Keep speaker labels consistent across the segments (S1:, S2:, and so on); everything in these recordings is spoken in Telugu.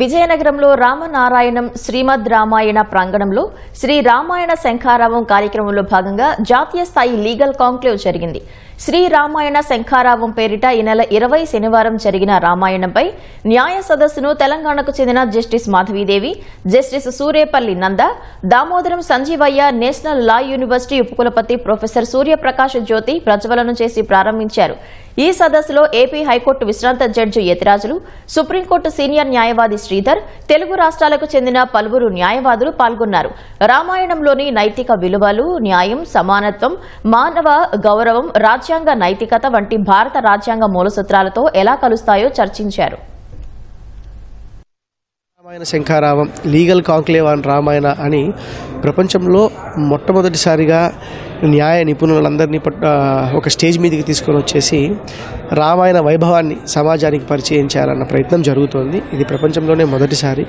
S1: విజయనగరంలో రామనారాయణం శ్రీమద్ రామాయణ ప్రాంగణంలో శ్రీ రామాయణ శంఖారావం కార్యక్రమంలో భాగంగా జాతీయ స్థాయి లీగల్ కాంక్లేవ్ జరిగింది. శ్రీ రామాయణ శంఖారావం పేరిట ఈ నెల ఇరవై శనివారం జరిగిన రామాయణంపై న్యాయ సదస్సును తెలంగాణకు చెందిన justice Madhavidevi justice Suryapalli Nanda Damodaram Sanjivayya national law university ఉపకులపతి ప్రొఫెసర్ సూర్యప్రకాశ్ జ్యోతి ప్రజ్వలనం చేసి ప్రారంభించారు. ఈ సదస్సులో ఏపీ హైకోర్టు విశ్రాంత judge Yathirajulu supreme court senior న్యాయవాది శ్రీధర్ తెలుగు రాష్ట్రాలకు చెందిన పలువురు న్యాయవాదులు పాల్గొన్నారు. రామాయణంలోని నైతిక విలువలు న్యాయం సమానత్వం మానవ గౌరవం రాజ్యాంగ నైతికత వంటి భారత రాజ్యాంగ మూలసూత్రాలతో ఎలా కలుస్తాయో చర్చించారు.
S2: Ramayana Shankharavam legal conclave on Ramayana అని ప్రపంచంలో మొట్టమొదటిసారిగా న్యాయ నిపుణులందరినీ పట్- ఒక స్టేజ్ మీదకి తీసుకొని వచ్చేసి రామాయణ వైభవాన్ని సమాజానికి పరిచయం చేయాలన్న ప్రయత్నం జరుగుతోంది. ఇది ప్రపంచంలోనే మొదటిసారి.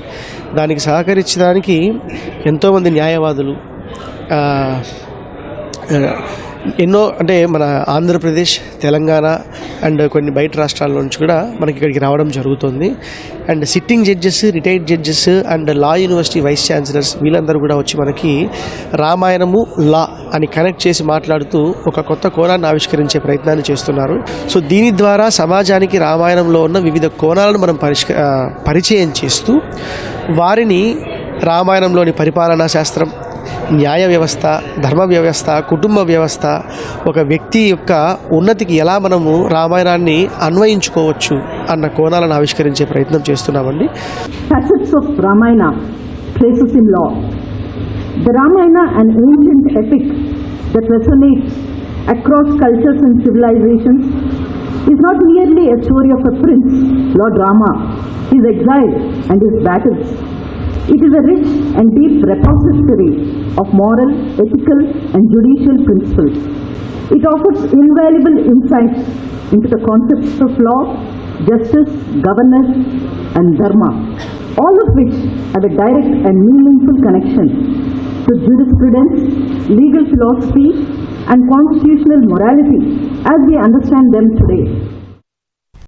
S2: దానికి సహకరించడానికి ఎంతోమంది న్యాయవాదులు ఎన్నో అంటే మన ఆంధ్రప్రదేశ్ తెలంగాణ అండ్ కొన్ని బయట రాష్ట్రాల నుంచి కూడా మనకి ఇక్కడికి రావడం జరుగుతుంది. And sitting judges retired judges and law university vice chancellors వీళ్ళందరూ కూడా వచ్చి మనకి రామాయణము లా అని కనెక్ట్ చేసి మాట్లాడుతూ ఒక కొత్త కోణాన్ని ఆవిష్కరించే ప్రయత్నాన్ని చేస్తున్నారు. సో దీని ద్వారా సమాజానికి రామాయణంలో ఉన్న వివిధ కోణాలను మనం పరిష్క పరిచయం చేస్తూ వారిని రామాయణంలోని పరిపాలనా శాస్త్రం న్యాయ వ్యవస్థ ధర్మ వ్యవస్థ కుటుంబ వ్యవస్థ ఒక వ్యక్తి యొక్క ఉన్నతికి ఎలా మనము రామాయణాన్ని అన్వయించుకోవచ్చు అన్న కోణాలను ఆవిష్కరించే ప్రయత్నం చేస్తున్నామండి
S3: facets of Ramayana traces in law. The Ramayana, an ancient epic that resonates across cultures and civilizations, is not merely a story of a prince, Lord Rama, his exile and his battles. It is a rich and deep repository of moral, ethical, and judicial principles. It offers invaluable insights into the concepts of law, justice, governance, and dharma, all of which have a direct and meaningful connection to jurisprudence, legal philosophy, and constitutional morality as we understand them today.